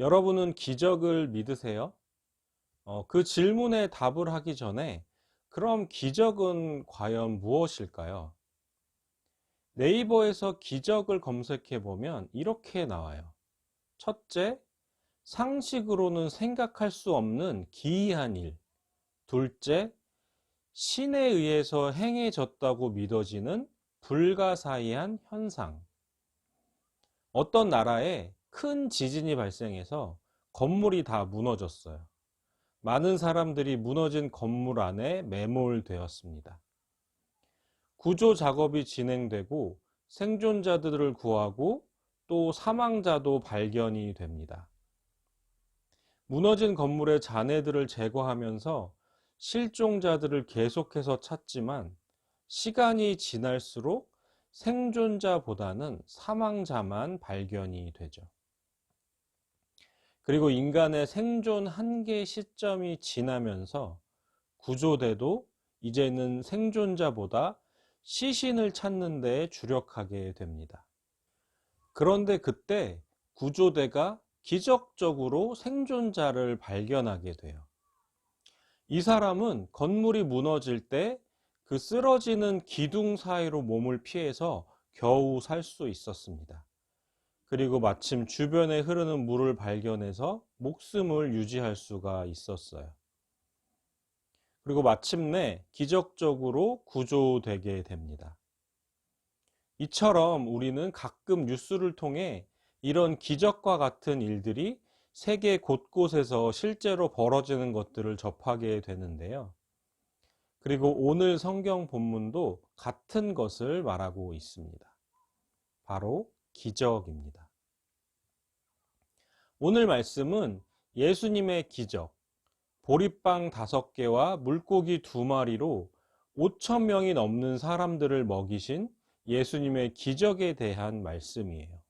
여러분은 기적을 믿으세요? 어, 그 질문에 답을 하기 전에 그럼 기적은 과연 무엇일까요? 네이버에서 기적을 검색해 보면 이렇게 나와요. 첫째, 상식으로는 생각할 수 없는 기이한 일. 둘째, 신에 의해서 행해졌다고 믿어지는 불가사의한 현상. 어떤 나라에 큰 지진이 발생해서 건물이 다 무너졌어요. 많은 사람들이 무너진 건물 안에 매몰되었습니다. 구조 작업이 진행되고 생존자들을 구하고 또 사망자도 발견이 됩니다. 무너진 건물의 잔해들을 제거하면서 실종자들을 계속해서 찾지만 시간이 지날수록 생존자보다는 사망자만 발견이 되죠. 그리고 인간의 생존 한계 시점이 지나면서 구조대도 이제는 생존자보다 시신을 찾는 데 주력하게 됩니다. 그런데 그때 구조대가 기적적으로 생존자를 발견하게 돼요. 이 사람은 건물이 무너질 때 그 쓰러지는 기둥 사이로 몸을 피해서 겨우 살 수 있었습니다. 그리고 마침 주변에 흐르는 물을 발견해서 목숨을 유지할 수가 있었어요. 그리고 마침내 기적적으로 구조되게 됩니다. 이처럼 우리는 가끔 뉴스를 통해 이런 기적과 같은 일들이 세계 곳곳에서 실제로 벌어지는 것들을 접하게 되는데요. 그리고 오늘 성경 본문도 같은 것을 말하고 있습니다. 바로 기적입니다. 오늘 말씀은 예수님의 기적, 보리빵 다섯 개와 물고기 두 마리로 5천 명이 넘는 사람들을 먹이신 예수님의 기적에 대한 말씀이에요.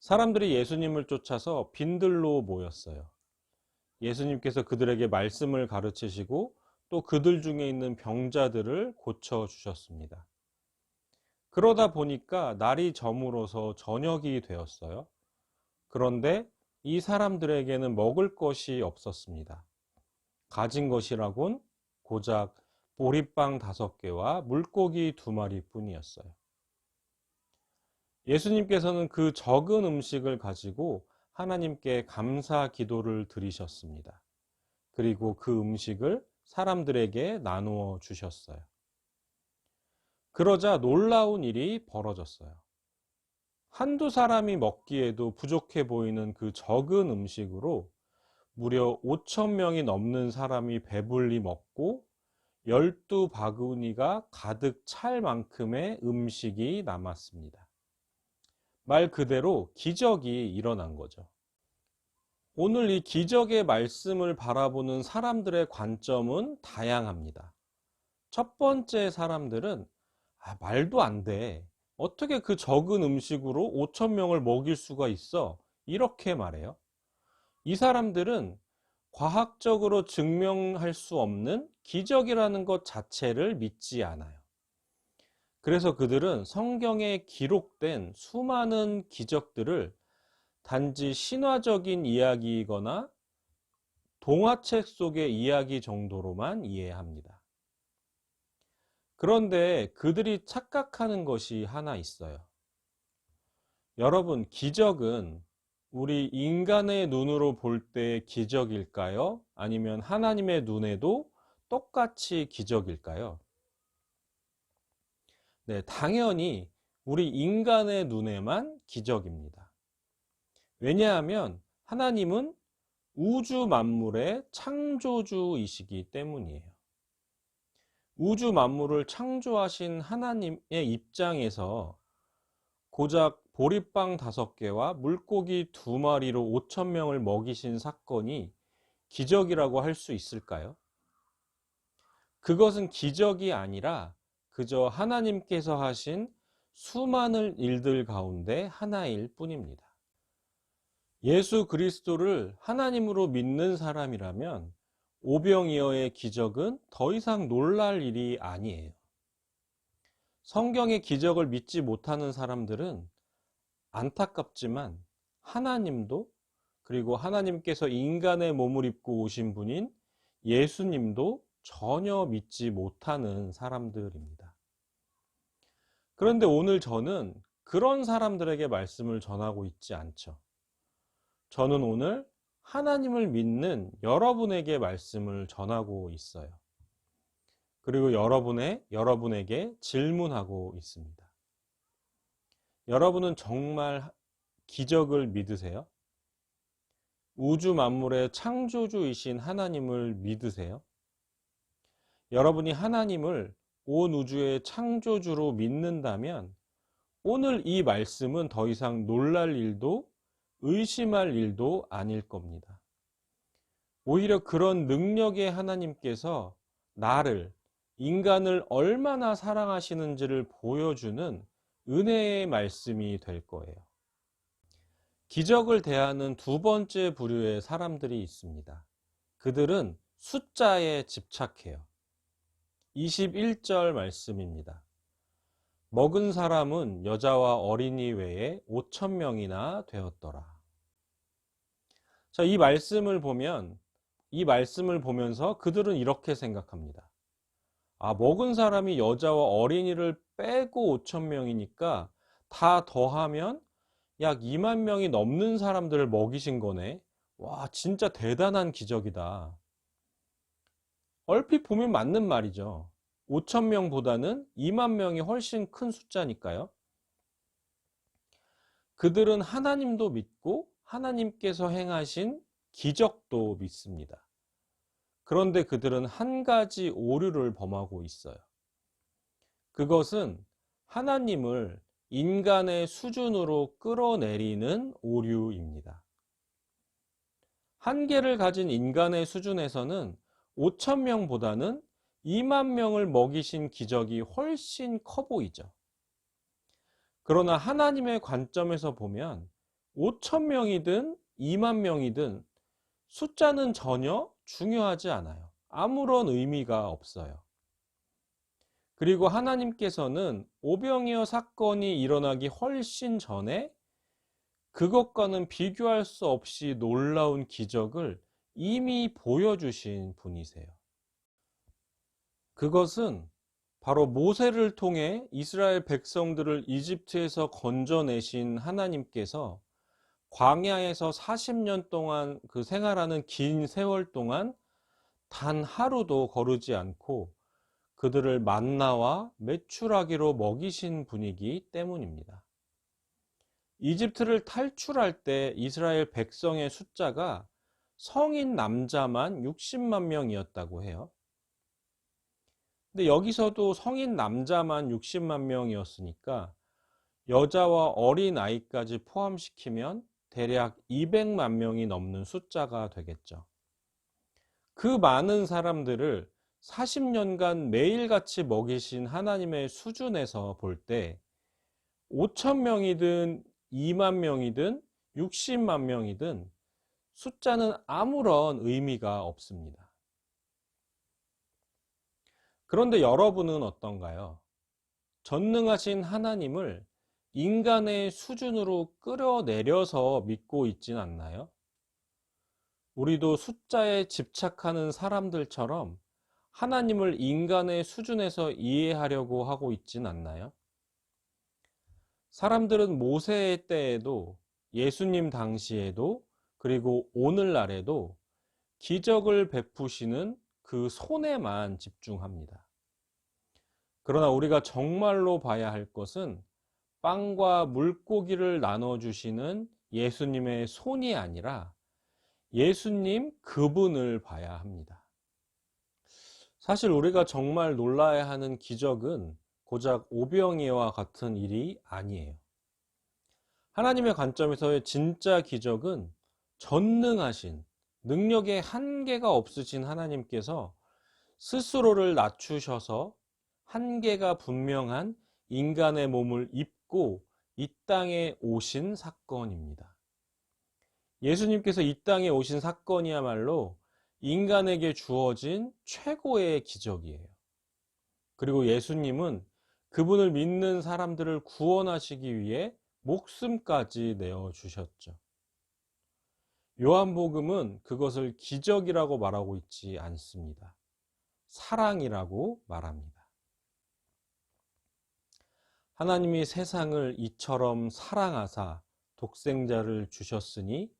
사람들이 예수님을 쫓아서 빈들로 모였어요. 예수님께서 그들에게 말씀을 가르치시고 또 그들 중에 있는 병자들을 고쳐 주셨습니다. 그러다 보니까 날이 저물어서 저녁이 되었어요. 그런데 이 사람들에게는 먹을 것이 없었습니다. 가진 것이라곤 고작 보리빵 다섯 개와 물고기 두 마리 뿐이었어요. 예수님께서는 그 적은 음식을 가지고 하나님께 감사 기도를 드리셨습니다. 그리고 그 음식을 사람들에게 나누어 주셨어요. 그러자 놀라운 일이 벌어졌어요. 한두 사람이 먹기에도 부족해 보이는 그 적은 음식으로 무려 5천 명이 넘는 사람이 배불리 먹고 열두 바구니가 가득 찰 만큼의 음식이 남았습니다. 말 그대로 기적이 일어난 거죠. 오늘 이 기적의 말씀을 바라보는 사람들의 관점은 다양합니다. 첫 번째 사람들은 아, 말도 안 돼. 어떻게 그 적은 음식으로 5천 명을 먹일 수가 있어? 이렇게 말해요. 이 사람들은 과학적으로 증명할 수 없는 기적이라는 것 자체를 믿지 않아요. 그래서 그들은 성경에 기록된 수많은 기적들을 단지 신화적인 이야기이거나 동화책 속의 이야기 정도로만 이해합니다. 그런데 그들이 착각하는 것이 하나 있어요. 여러분, 기적은 우리 인간의 눈으로 볼때 기적일까요? 아니면 하나님의 눈에도 똑같이 기적일까요? 네, 당연히 우리 인간의 눈에만 기적입니다. 왜냐하면 하나님은 우주 만물의 창조주이시기 때문이에요. 우주 만물을 창조하신 하나님의 입장에서 고작 보리빵 다섯 개와 물고기 두 마리로 5천 명을 먹이신 사건이 기적이라고 할 수 있을까요? 그것은 기적이 아니라 그저 하나님께서 하신 수많은 일들 가운데 하나일 뿐입니다. 예수 그리스도를 하나님으로 믿는 사람이라면 오병이어의 기적은 더 이상 놀랄 일이 아니에요. 성경의 기적을 믿지 못하는 사람들은 안타깝지만 하나님도 그리고 하나님께서 인간의 몸을 입고 오신 분인 예수님도 전혀 믿지 못하는 사람들입니다. 그런데 오늘 저는 그런 사람들에게 말씀을 전하고 있지 않죠. 저는 오늘 하나님을 믿는 여러분에게 말씀을 전하고 있어요. 그리고 여러분의, 여러분에게 질문하고 있습니다. 여러분은 정말 기적을 믿으세요? 우주 만물의 창조주이신 하나님을 믿으세요? 여러분이 하나님을 온 우주의 창조주로 믿는다면 오늘 이 말씀은 더 이상 놀랄 일도 의심할 일도 아닐 겁니다. 오히려 그런 능력의 하나님께서 나를, 인간을 얼마나 사랑하시는지를 보여주는 은혜의 말씀이 될 거예요. 기적을 대하는 두 번째 부류의 사람들이 있습니다. 그들은 숫자에 집착해요. 21절 말씀입니다. 먹은 사람은 여자와 어린이 외에 5천 명이나 되었더라. 자, 이 말씀을 보면 이 말씀을 보면서 그들은 이렇게 생각합니다. 아, 먹은 사람이 여자와 어린이를 빼고 5천 명이니까 다 더하면 약 2만 명이 넘는 사람들을 먹이신 거네. 와, 진짜 대단한 기적이다. 얼핏 보면 맞는 말이죠. 5천 명보다는 2만 명이 훨씬 큰 숫자니까요. 그들은 하나님도 믿고 하나님께서 행하신 기적도 믿습니다. 그런데 그들은 한 가지 오류를 범하고 있어요. 그것은 하나님을 인간의 수준으로 끌어내리는 오류입니다. 한계를 가진 인간의 수준에서는 5천 명보다는 2만 명을 먹이신 기적이 훨씬 커 보이죠. 그러나 하나님의 관점에서 보면 5천 명이든 2만 명이든 숫자는 전혀 중요하지 않아요. 아무런 의미가 없어요. 그리고 하나님께서는 오병이어 사건이 일어나기 훨씬 전에 그것과는 비교할 수 없이 놀라운 기적을 이미 보여주신 분이세요. 그것은 바로 모세를 통해 이스라엘 백성들을 이집트에서 건져내신 하나님께서 광야에서 40년 동안 그 생활하는 긴 세월 동안 단 하루도 거르지 않고 그들을 만나와 매출하기로 먹이신 분이기 때문입니다. 이집트를 탈출할 때 이스라엘 백성의 숫자가 성인 남자만 60만 명이었다고 해요. 근데 여기서도 성인 남자만 60만 명이었으니까 여자와 어린 아이까지 포함시키면 대략 200만 명이 넘는 숫자가 되겠죠. 그 많은 사람들을 40년간 매일같이 먹이신 하나님의 수준에서 볼 때 5천 명이든 2만 명이든 60만 명이든 숫자는 아무런 의미가 없습니다. 그런데 여러분은 어떤가요? 전능하신 하나님을 인간의 수준으로 끌어내려서 믿고 있진 않나요? 우리도 숫자에 집착하는 사람들처럼 하나님을 인간의 수준에서 이해하려고 하고 있진 않나요? 사람들은 모세의 때에도 예수님 당시에도 그리고 오늘날에도 기적을 베푸시는 그 손에만 집중합니다. 그러나 우리가 정말로 봐야 할 것은 빵과 물고기를 나눠주시는 예수님의 손이 아니라 예수님 그분을 봐야 합니다. 사실 우리가 정말 놀라야 하는 기적은 고작 오병이와 같은 일이 아니에요. 하나님의 관점에서의 진짜 기적은 전능하신 능력에 한계가 없으신 하나님께서 스스로를 낮추셔서 한계가 분명한 인간의 몸을 입고 이 땅에 오신 사건입니다. 예수님께서 이 땅에 오신 사건이야말로 인간에게 주어진 최고의 기적이에요. 그리고 예수님은 그분을 믿는 사람들을 구원하시기 위해 목숨까지 내어 주셨죠. 요한복음은 그것을 기적이라고 말하고 있지 않습니다. 사랑이라고 말합니다. 하나님이 세상을 이처럼 사랑하사 독생자를 주셨으니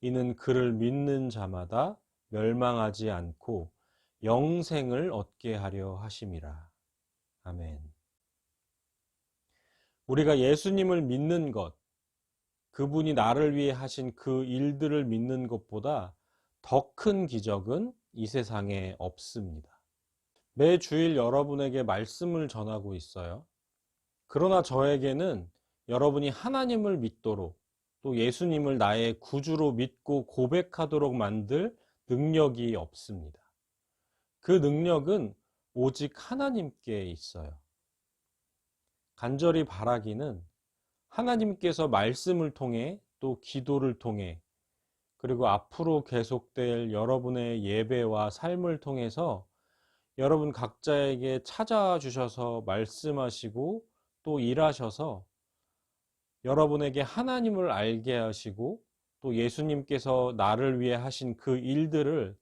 이는 그를 믿는 자마다 멸망하지 않고 영생을 얻게 하려 하심이라. 아멘. 우리가 예수님을 믿는 것, 그분이 나를 위해 하신 그 일들을 믿는 것보다 더 큰 기적은 이 세상에 없습니다. 매 주일 여러분에게 말씀을 전하고 있어요. 그러나 저에게는 여러분이 하나님을 믿도록 또 예수님을 나의 구주로 믿고 고백하도록 만들 능력이 없습니다. 그 능력은 오직 하나님께 있어요. 간절히 바라기는 하나님께서 말씀을 통해 또 기도를 통해 그리고 앞으로 계속될 여러분의 예배와 삶을 통해서 여러분 각자에게 찾아주셔서 말씀하시고 또 일하셔서 여러분에게 하나님을 알게 하시고 또 예수님께서 나를 위해 하신 그 일들을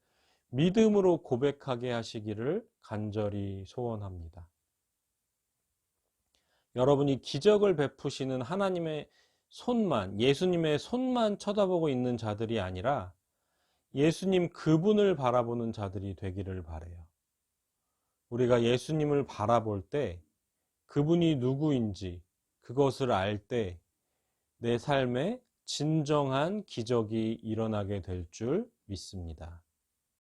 믿음으로 고백하게 하시기를 간절히 소원합니다. 여러분이 기적을 베푸시는 하나님의 손만, 예수님의 손만 쳐다보고 있는 자들이 아니라 예수님 그분을 바라보는 자들이 되기를 바래요. 우리가 예수님을 바라볼 때 그분이 누구인지 그것을 알 때 내 삶에 진정한 기적이 일어나게 될 줄 믿습니다.